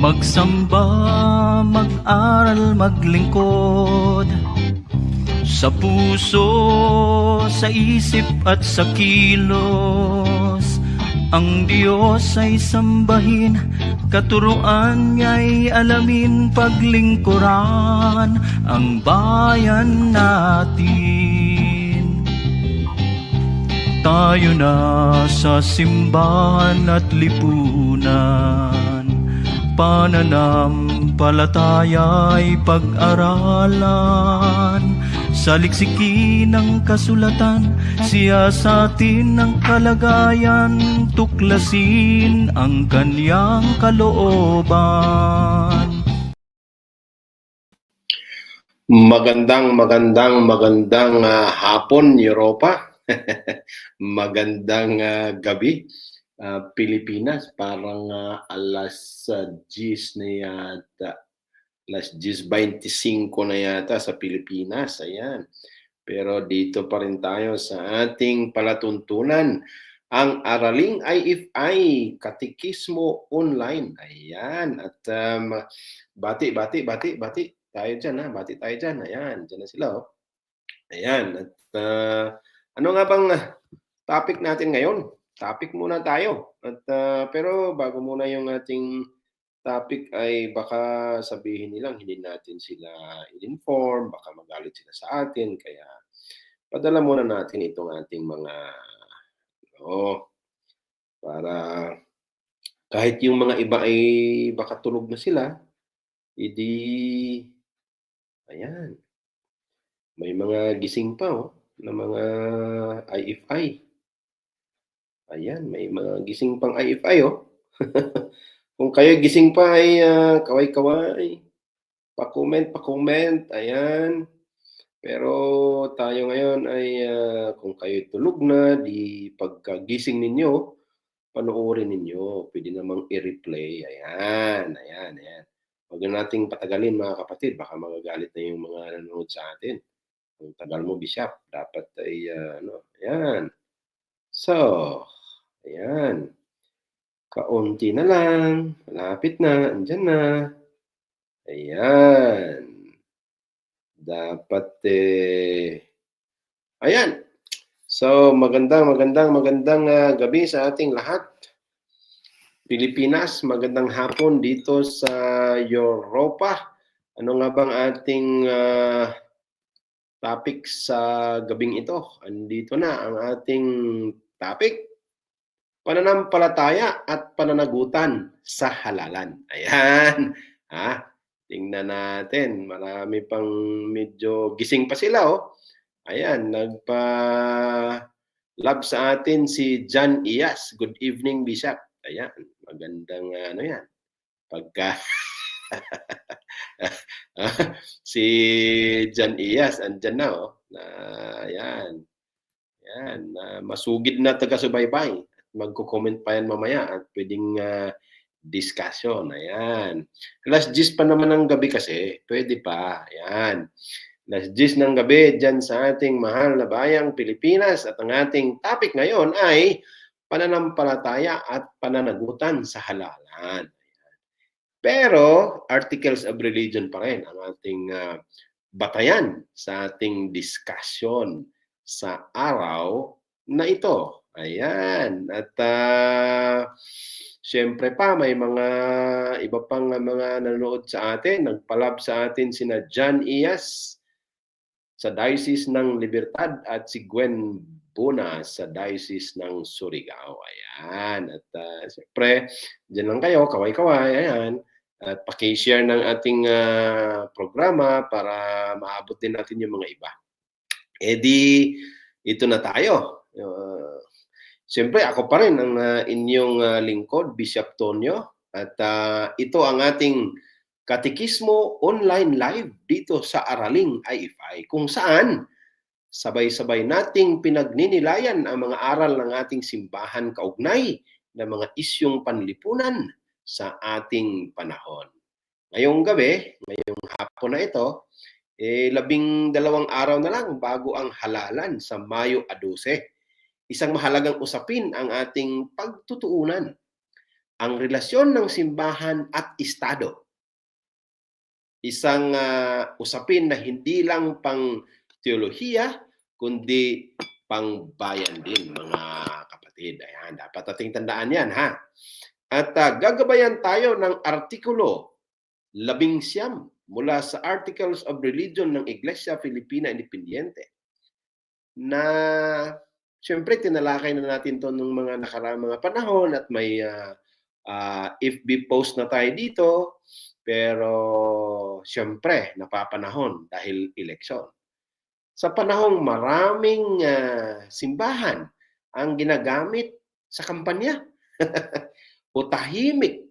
Magsamba, mag-aral, maglingkod. Sa puso, sa isip at sa kilos. Ang Diyos ay sambahin Katuruan niya'y alamin paglingkuran Ang bayan natin. Tayo na sa simbahan at lipunan Pananampalataya'y pag-aralan. Sa liksiki ng kasulatan Siyasatin ng kalagayan. Tuklasin ang kanyang kalooban. Magandang, magandang, magandang ah, hapon, Europa. magandang ah, gabi, ah, Pilipinas. Parang ah, alas uh, 10 na yata. Alas 10.25 na yata sa Pilipinas. Ayan. Pero dito pa rin tayo sa ating palatuntunan. Ang Araling IFI, Katikismo Online. Ayan. At um, bati, bati, bati, bati tayo dyan ha. Bati tayo dyan. Ayan. Dyan na sila oh. Ayan. At uh, ano nga bang uh, topic natin ngayon? Topic muna tayo. At uh, pero bago muna yung ating topic ay baka sabihin nilang hindi natin sila in-inform, baka magalit sila sa atin kaya padala muna natin itong ating mga oh para kahit yung mga iba ay baka tulog na sila, hindi ayan. May mga gising pa oh na mga IFI. Ayan, may mga gising pang IFI oh. Kung kayo gising pa ay uh, kaway-kaway. Pa-comment, pa-comment. Ayan. Pero tayo ngayon ay uh, kung kayo tulog na, di pagkagising ninyo, panoorin ninyo. Pwede namang i-replay. Ayan, ayan, ayan. Huwag na nating patagalin mga kapatid. Baka magagalit na yung mga nanonood sa atin. Ang tagal mo, Bishop. Dapat ay, uh, ano, ayan. So, ayan. Kaunti na lang. Malapit na. Andyan na. Ayan. Dapat, eh, ayan. So, magandang, magandang, magandang uh, gabi sa ating lahat. Pilipinas, magandang hapon dito sa Europa. Ano nga bang ating uh, topic sa gabing ito? Andito na ang ating topic. Pananampalataya at pananagutan sa halalan. Ayan. Ha? Tingnan natin. Marami pang medyo gising pa sila, oh. Ayan, nagpa love sa atin si John Iyas. Good evening, Bishop. Ayan, magandang ano yan. Pagka si John Iyas, andyan na, oh. Na, ayan. Ayan, masugid na taga-subaybay. Magko-comment pa yan mamaya at pwedeng uh, discussion. Ayan. Alas 10 pa naman ng gabi kasi. Pwede pa. Ayan. Alas 10 ng gabi dyan sa ating mahal na bayang Pilipinas. At ang ating topic ngayon ay pananampalataya at pananagutan sa halalan. Pero articles of religion pa rin ang ating uh, batayan sa ating discussion sa araw na ito. Ayan. At uh, Siyempre pa, may mga iba pang mga nanonood sa atin. Nagpalab sa atin sina John Ias sa Diocese ng Libertad at si Gwen Buna sa Diocese ng Surigao. Ayan. At uh, siyempre, dyan lang kayo, kaway-kaway. Ayan. At pakishare ng ating uh, programa para maabot din natin yung mga iba. E di, ito na tayo. Uh, Siyempre, ako pa rin ang uh, inyong uh, lingkod, Bishop Tonyo. At uh, ito ang ating Katikismo Online Live dito sa Araling IFI kung saan sabay-sabay nating pinagninilayan ang mga aral ng ating simbahan kaugnay ng mga isyong panlipunan sa ating panahon. Ngayong gabi, ngayong hapon na ito, eh, labing dalawang araw na lang bago ang halalan sa Mayo 12 isang mahalagang usapin ang ating pagtutuunan. ang relasyon ng simbahan at Estado. Isang ah, usapin na hindi lang pang teolohiya, kundi pang bayan din, mga kapatid. Ayan, dapat ating tandaan yan, ha? At ah, gagabayan tayo ng artikulo labing siyam mula sa Articles of Religion ng Iglesia Filipina Independiente na siyempre tinalakay na natin to nung mga nakaraang mga panahon at may ah, ah, FB post na tayo dito pero siyempre napapanahon dahil eleksyon. Sa panahong maraming ah, simbahan ang ginagamit sa kampanya o tahimik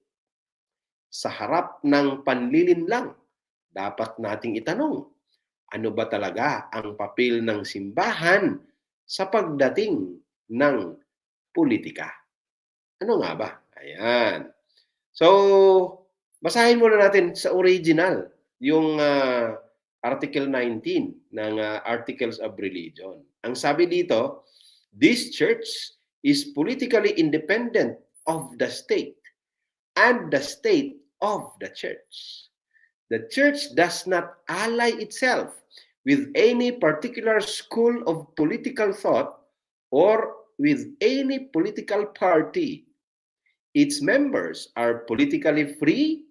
sa harap ng panlilinlang, dapat nating itanong, ano ba talaga ang papel ng simbahan sa pagdating ng politika? Ano nga ba? Ayan. So, basahin muna natin sa original yung ah, Article 19 ng ah, Articles of Religion. Ang sabi dito, this church is politically independent of the state and the state of the church. The church does not ally itself with any particular school of political thought or with any political party. Its members are politically free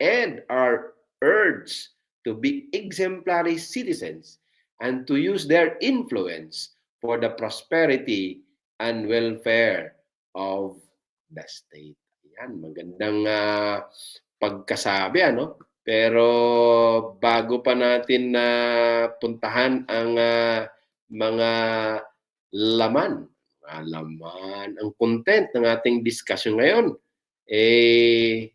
and are urged to be exemplary citizens and to use their influence for the prosperity and welfare of the state. Yan, magandang ah, pagkasabi, ano? Pero bago pa natin na puntahan ang ah, mga laman, mga laman, ang content ng ating discussion ngayon, eh,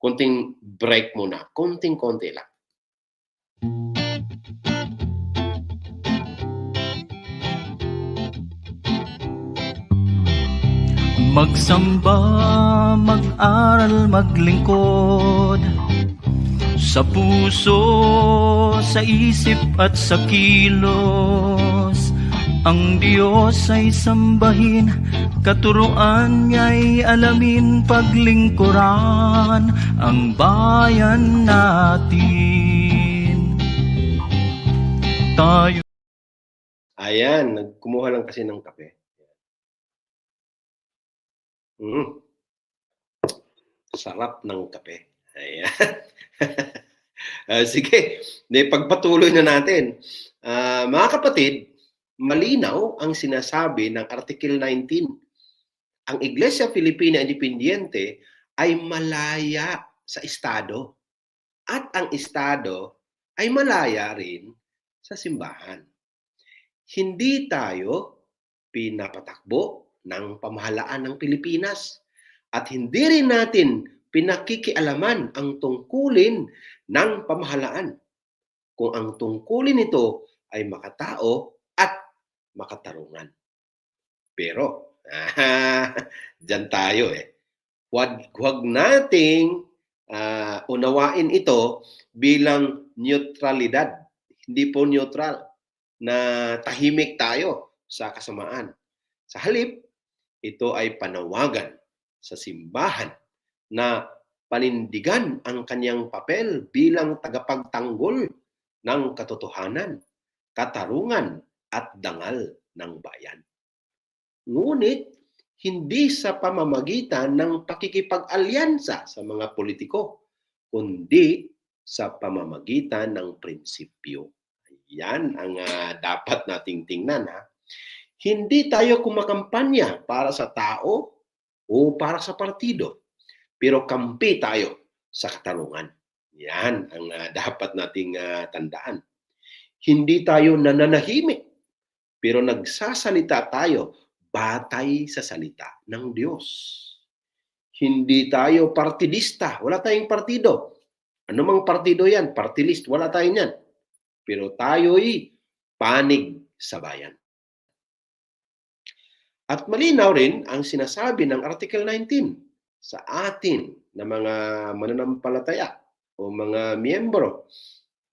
konting break muna. Konting-konti lang. Magsamba, mag-aral, maglingkod Sa puso, sa isip at sa kilos Ang Diyos ay sambahin Katuruan niya'y alamin paglingkuran Ang bayan natin Tayo Ayan, nagkumuha lang kasi ng kape. Mm. Sarap ng kape. Ayan. Ah, sige, di pagpatuloy na natin. Ah, mga kapatid, malinaw ang sinasabi ng Article 19. Ang Iglesia Filipina Independiente ay malaya sa Estado. At ang Estado ay malaya rin sa simbahan. Hindi tayo pinapatakbo ng pamahalaan ng Pilipinas at hindi rin natin pinakikialaman ang tungkulin ng pamahalaan kung ang tungkulin nito ay makatao at makatarungan. Pero, ah, dyan tayo eh. Huwag, huwag nating ah, unawain ito bilang neutralidad. Hindi po neutral na tahimik tayo sa kasamaan. Sa halip, ito ay panawagan sa simbahan na panindigan ang kanyang papel bilang tagapagtanggol ng katotohanan, katarungan at dangal ng bayan. Ngunit hindi sa pamamagitan ng pakikipag-alyansa sa mga politiko, kundi sa pamamagitan ng prinsipyo. Yan ang ah, dapat nating tingnan ha. Hindi tayo kumakampanya para sa tao o para sa partido pero kampi tayo sa katarungan. Yan ang ah, dapat nating ah, tandaan. Hindi tayo nananahimik, pero nagsasalita tayo batay sa salita ng Diyos. Hindi tayo partidista, wala tayong partido. Ano mang partido yan? Party list, wala tayo niyan. Pero tayo'y panig sa bayan. At malinaw rin ang sinasabi ng Article 19 sa atin na mga mananampalataya o mga miyembro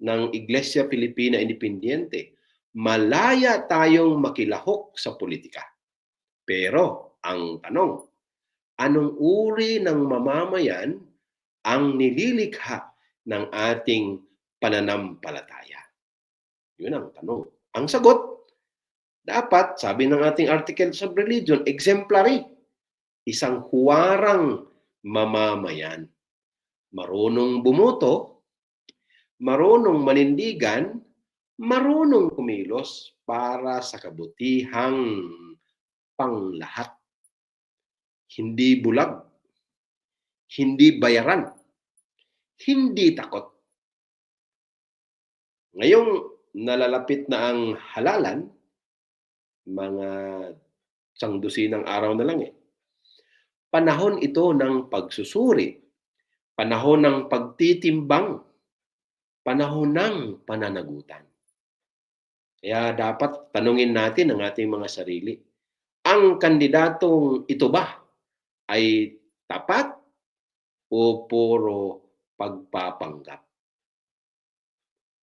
ng Iglesia Filipina Independiente, malaya tayong makilahok sa politika. Pero ang tanong, anong uri ng mamamayan ang nililikha ng ating pananampalataya? Yun ang tanong. Ang sagot, dapat, sabi ng ating Articles of Religion, exemplary. Isang huwarang mamamayan. Marunong bumuto, marunong manindigan, marunong kumilos para sa kabutihang panglahat. Hindi bulag, hindi bayaran, hindi takot. Ngayong nalalapit na ang halalan, mga isang dusinang araw na lang eh. Panahon ito ng pagsusuri, panahon ng pagtitimbang, panahon ng pananagutan. Kaya dapat tanungin natin ang ating mga sarili. Ang kandidatong ito ba ay tapat o puro pagpapanggap?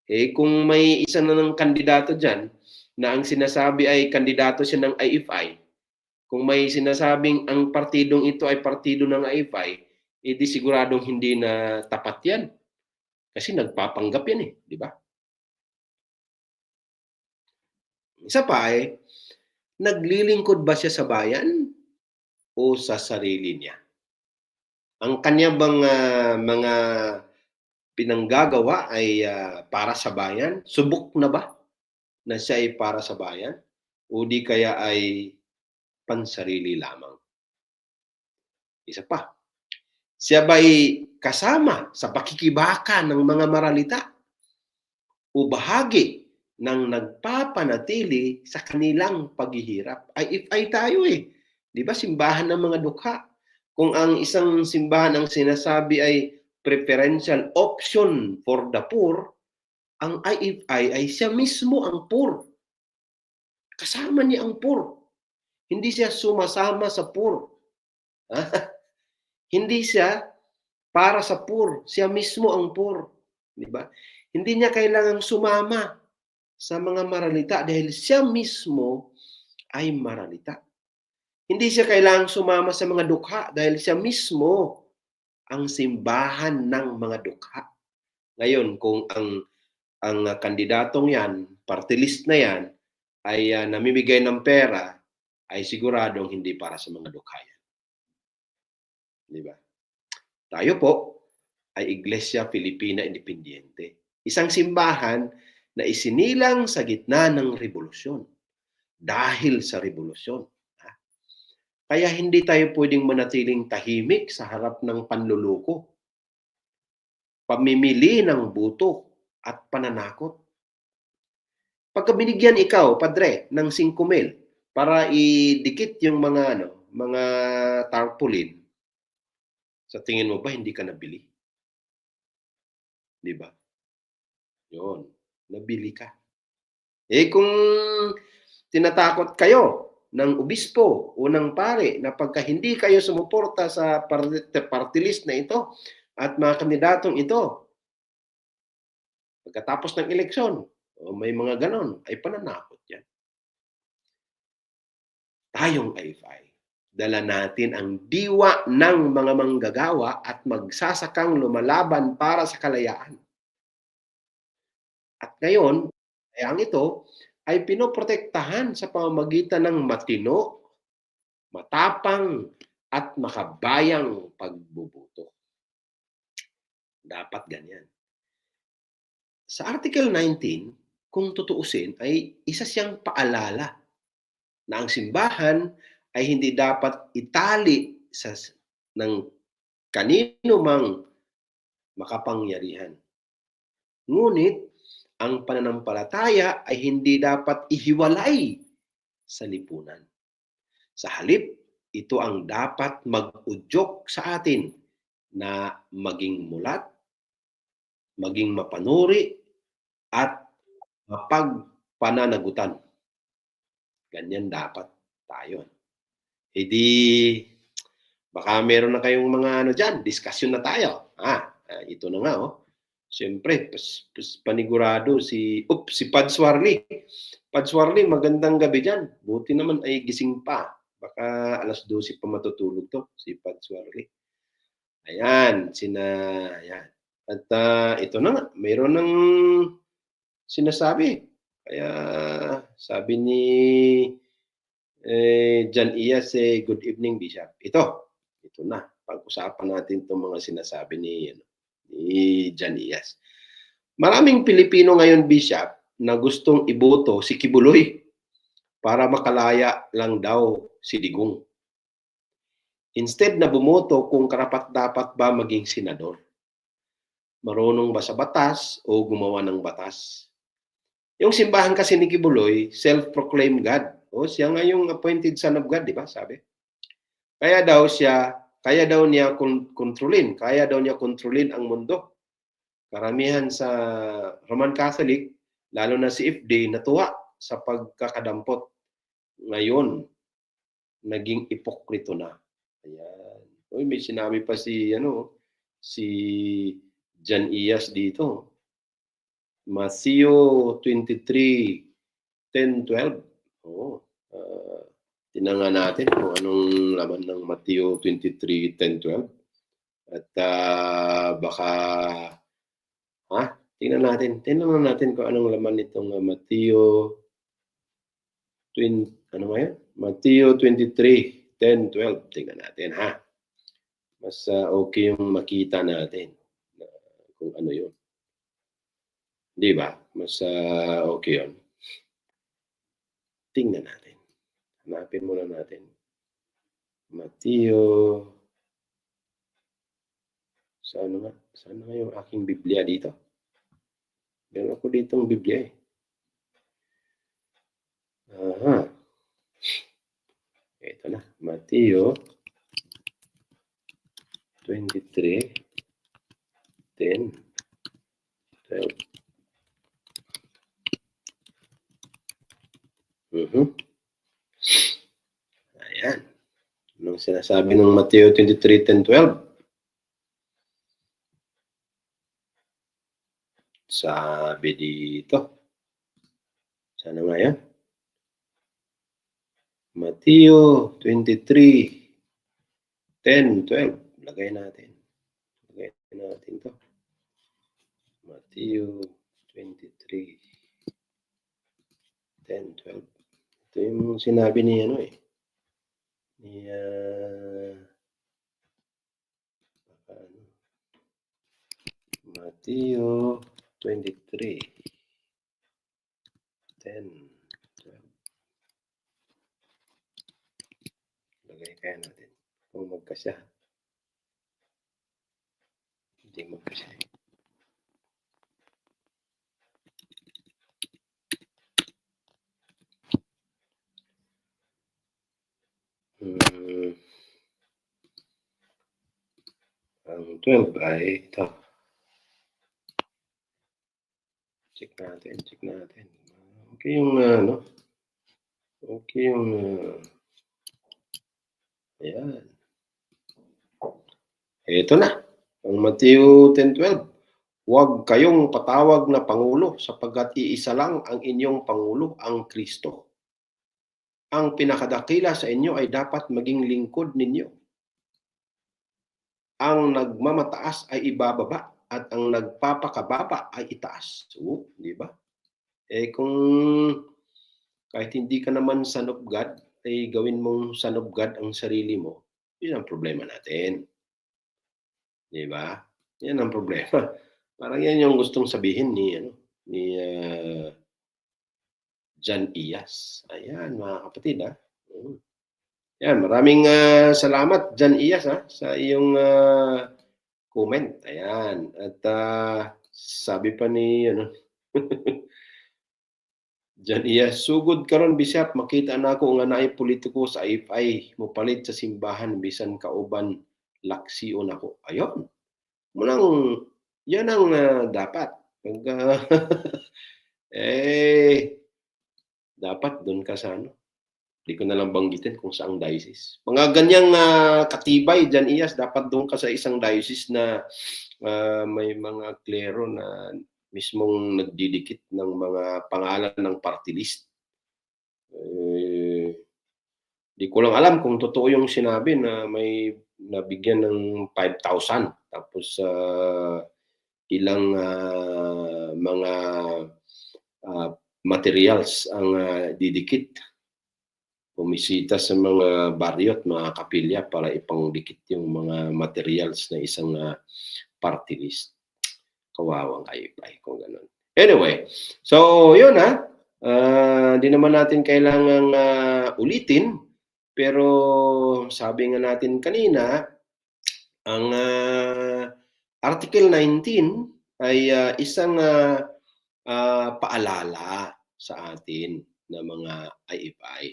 Eh kung may isa na ng kandidato dyan na ang sinasabi ay kandidato siya ng IFI, kung may sinasabing ang partidong ito ay partido ng IFI, edi siguradong hindi na tapat yan. Kasi nagpapanggap yan eh, di ba? Isa pa ay, naglilingkod ba siya sa bayan o sa sarili niya? Ang kanya bang ah, mga pinanggagawa ay ah, para sa bayan? Subok na ba na siya ay para sa bayan? O di kaya ay pansarili lamang? Isa pa, siya ba'y kasama sa pakikibaka ng mga maralita? O bahagi ng nagpapanatili sa kanilang paghihirap? Ay, if ay tayo eh. Di ba simbahan ng mga dukha? Kung ang isang simbahan ang sinasabi ay preferential option for the poor, ang IFI ay siya mismo ang poor. Kasama niya ang poor. Hindi siya sumasama sa poor. Hindi siya para sa poor. Siya mismo ang poor. Di ba? Hindi niya kailangang sumama sa mga maralita dahil siya mismo ay maralita. Hindi siya kailangang sumama sa mga dukha dahil siya mismo ang simbahan ng mga dukha. Ngayon, kung ang ang kandidatong yan, party list na yan, ay uh, namimigay ng pera, ay siguradong hindi para sa mga dukha yan. Di ba? Tayo po ay Iglesia Filipina Independiente. Isang simbahan na isinilang sa gitna ng revolusyon. Dahil sa revolusyon. Kaya hindi tayo pwedeng manatiling tahimik sa harap ng panluluko, pamimili ng buto at pananakot. Pagka binigyan ikaw, padre, ng 5 mil para idikit yung mga ano, mga tarpaulin, sa tingin mo ba hindi ka nabili? Di ba? Yun, nabili ka. Eh kung tinatakot kayo ng obispo o ng pare na pagka hindi kayo sumuporta sa party list na ito at mga kandidatong ito, pagkatapos ng eleksyon, o may mga ganon, ay pananakot. Tayong IFI, dala natin ang diwa ng mga manggagawa at magsasakang lumalaban para sa kalayaan. At ngayon, ang ito ay pinoprotektahan sa pamamagitan ng matino, matapang, at makabayang pagbubuto. Dapat ganyan. Sa Article 19, kung tutuusin, ay isa siyang paalala na ang simbahan ay hindi dapat itali sa ng kanino mang makapangyarihan. Ngunit, ang pananampalataya ay hindi dapat ihiwalay sa lipunan. Sa halip, ito ang dapat mag-udyok sa atin na maging mulat, maging mapanuri, at mapagpananagutan. Ganyan dapat tayo. Hindi, baka meron na kayong mga ano dyan, discussion na tayo. Ah, ito na nga oh. Siyempre, pas, pas, panigurado si, up, si Padswarli. Padswarli, magandang gabi dyan. Buti naman ay gising pa. Baka alas 12 pa matutulog to, si Padswarli. Ayan, sina, ayan. At ah, ito na nga, mayroon ng sinasabi. Kaya sabi ni eh, John Iyas, eh, good evening, Bishop. Ito, ito na. Pag-usapan natin itong mga sinasabi ni, ano, ni John Iyas. Maraming Pilipino ngayon, Bishop, na gustong iboto si Kibuloy para makalaya lang daw si Digong. Instead na bumoto kung karapat dapat ba maging senador. Marunong ba sa batas o gumawa ng batas? Yung simbahan kasi ni Kibuloy, self-proclaimed God. O siya nga yung appointed son of God, di ba? Sabi. Kaya daw siya, kaya daw niya kon- kontrolin, kaya daw niya kontrolin ang mundo. Karamihan sa Roman Catholic, lalo na si FD, natuwa sa pagkakadampot. Ngayon, naging ipokrito na. Ayan. Uy, may sinabi pa si, ano, si Jan Iyas dito. Matthew 23, 10, 12. Oo. Uh, tinanga natin kung anong laman ng Matthew 23, 10, 12. At ah, baka, ha? Tingnan natin. Tingnan natin kung anong laman nitong uh, Matthew 20, ano ba yan? Matthew 23, 10, 12. Tingnan natin, ha? Mas ah, okay yung makita natin na kung ano yun. Di ba? Mas ah, okay yun. Tingnan natin. Hanapin muna natin. Matthew. Saan nga? Saan nga yung aking Biblia dito? Meron ako ditong Biblia eh. Aha. Ito na. Matthew 23 10 12 Mhm. Ayan. Anong sinasabi ng Mateo 23, 10, 12? Sabi dito. Sana nga yan? Mateo 23, 10, 12. Lagay natin. Lagay natin to. Mateo 23, 10, 12. Ito yung sinabi ni ano eh. Ni ah, ano, Mateo 23 10 12 Lagay kaya natin kung magkasya. Hindi magkasya. eh. Hmm. Ang 12 ay ito. Check natin, check natin. Okay yung ano. Okay yung ah, ayan. Ito na. Ang Mateo 10.12. Huwag kayong patawag na Pangulo sapagkat iisa lang ang inyong Pangulo, ang Kristo. Ang pinakadakila sa inyo ay dapat maging lingkod ninyo. Ang nagmamataas ay ibababa at ang nagpapakababa ay itaas. So, di ba? Eh kung kahit hindi ka naman son of God, ay gawin mong son of God ang sarili mo, yun ang problema natin. Di ba? Yan ang problema. Parang yan yung gustong sabihin ni ano ni ah, John Iyas. Ayan, mga kapatid, ha? Mm. Yan, maraming ah, salamat, John Iyas, ha, sa iyong ah, comment. Ayan. At ah, sabi pa ni, ano, John Iyas, sugod karon Bishop, makita na ako nga naay politiko sa IFI, mopalit sa simbahan, bisan kauban, laksiyon ako. Ayun. Munang, yan ang ah, dapat. Pag, ah, eh, dapat doon ka sa ano. Hindi ko na lang banggitin kung saang diocese. Mga ganyang ah, katibay dyan, Iyas, dapat doon ka sa isang diocese na ah, may mga klero na mismong nagdidikit ng mga pangalan ng party list. Eh, Di ko lang alam kung totoo yung sinabi na may nabigyan ng 5,000 tapos uh, ilang uh, mga uh, materials ang uh, didikit bumisita sa mga baryo at mga kapilya para ipangdikit yung mga materials na isang uh, party list. Kawawang ayipay kung ganun. Anyway, so yun ha. Uh, di naman natin kailangang uh, ulitin pero sabi nga natin kanina, ang uh, Article 19 ay uh, isang uh, uh, paalala sa atin na mga IFI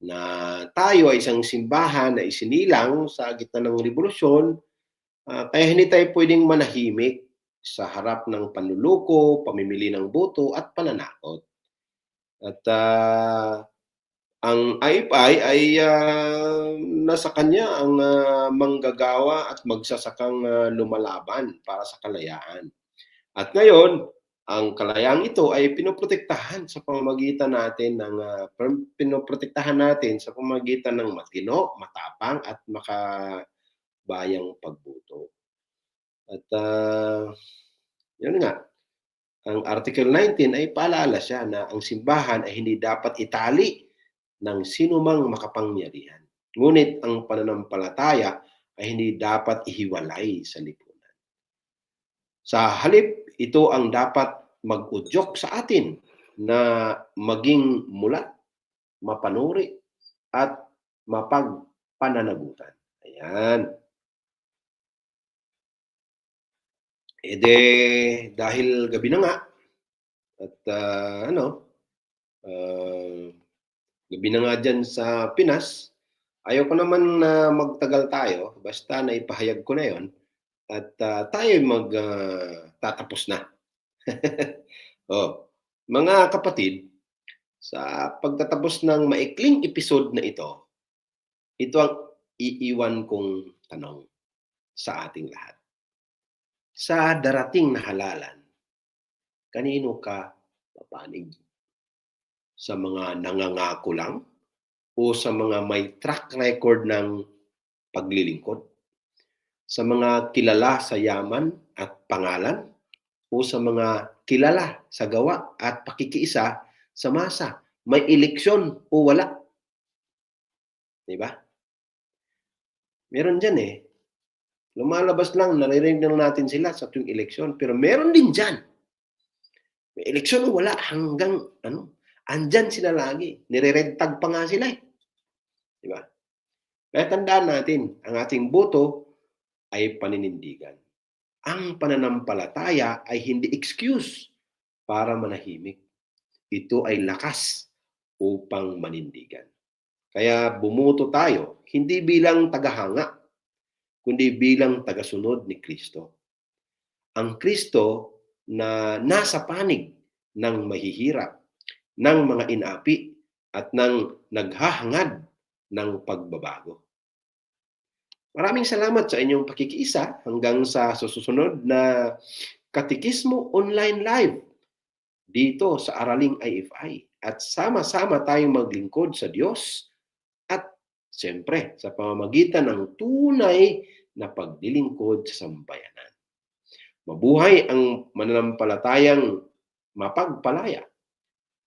na tayo ay isang simbahan na isinilang sa gitna ng revolusyon uh, kaya hindi tayo pwedeng manahimik sa harap ng panluluko, pamimili ng boto at pananakot. At uh, ang IFI ay uh, nasa kanya ang uh, manggagawa at magsasakang uh, lumalaban para sa kalayaan. At ngayon, ang kalayaan ito ay pinoprotektahan sa pamamagitan natin ng uh, pinoprotektahan natin sa pamamagitan ng matino, matapang at makabayang pagbuto. At uh, yun nga, ang Article 19 ay paalala siya na ang simbahan ay hindi dapat itali ng sinumang makapangyarihan. Ngunit ang pananampalataya ay hindi dapat ihiwalay sa lipunan. Sa halip, ito ang dapat mag-udyok sa atin na maging mulat, mapanuri, at mapagpananagutan. Ayan. E de, dahil gabi na nga, at uh, ano, uh, gabi na nga dyan sa Pinas, ayaw ko naman na uh, magtagal tayo, basta na ipahayag ko na yon at uh, tayo magtatapos uh, na. oh, mga kapatid, sa pagtatapos ng maikling episode na ito, ito ang iiwan kong tanong sa ating lahat. Sa darating na halalan, kanino ka papanig? sa mga nangangako lang o sa mga may track record ng paglilingkod? Sa mga kilala sa yaman at pangalan o sa mga kilala sa gawa at pakikiisa sa masa? May eleksyon o wala? Di ba? Meron dyan eh. Lumalabas lang, naririnig natin sila sa tuwing eleksyon. Pero meron din dyan. May eleksyon o wala hanggang ano, andyan sila lagi. Nire-red pa nga sila eh. Di ba? Kaya tandaan natin, ang ating boto ay paninindigan. Ang pananampalataya ay hindi excuse para manahimik. Ito ay lakas upang manindigan. Kaya bumuto tayo, hindi bilang tagahanga, kundi bilang tagasunod ni Kristo. Ang Kristo na nasa panig ng mahihirap ng mga inapi at ng naghahangad ng pagbabago. Maraming salamat sa inyong pakikiisa hanggang sa susunod na Katikismo Online Live dito sa Araling IFI at sama-sama tayong maglingkod sa Diyos at siyempre sa pamamagitan ng tunay na pagdilingkod sa sambayanan. Mabuhay ang mananampalatayang mapagpalaya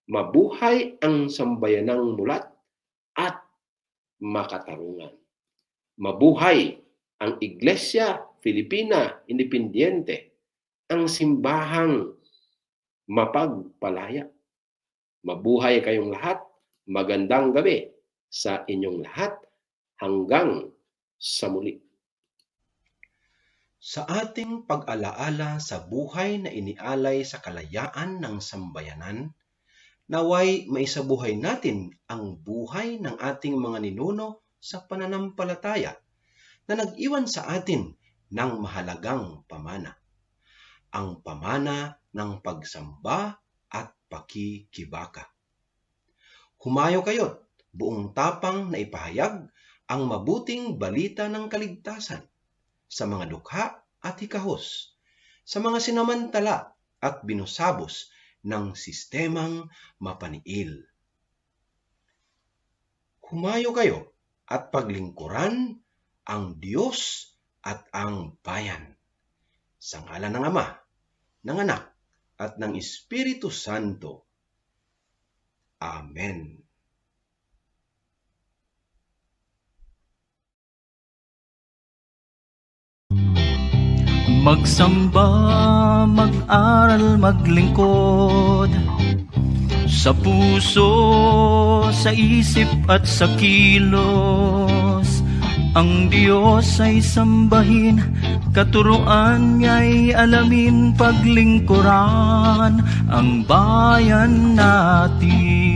mabuhay ang sambayanang mulat at makatarungan. Mabuhay ang Iglesia Filipina Independiente, ang simbahang mapagpalaya. Mabuhay kayong lahat. Magandang gabi sa inyong lahat hanggang sa muli. Sa ating pag-alaala sa buhay na inialay sa kalayaan ng sambayanan, Naway maisabuhay natin ang buhay ng ating mga ninuno sa pananampalataya na nag-iwan sa atin ng mahalagang pamana. Ang pamana ng pagsamba at pakikibaka. Humayo kayo't buong tapang na ipahayag ang mabuting balita ng kaligtasan sa mga dukha at hikahos, sa mga sinamantala at binusabos ng sistemang mapaniil. humayo kayo at paglingkuran ang Diyos at ang bayan. Sa ngala ng Ama, ng Anak, at ng Espiritu Santo. Amen. Magsamba, mag-aral, maglingkod Sa puso, sa isip at sa kilos. Ang Diyos ay sambahin Katuruan niya'y alamin paglingkuran Ang bayan natin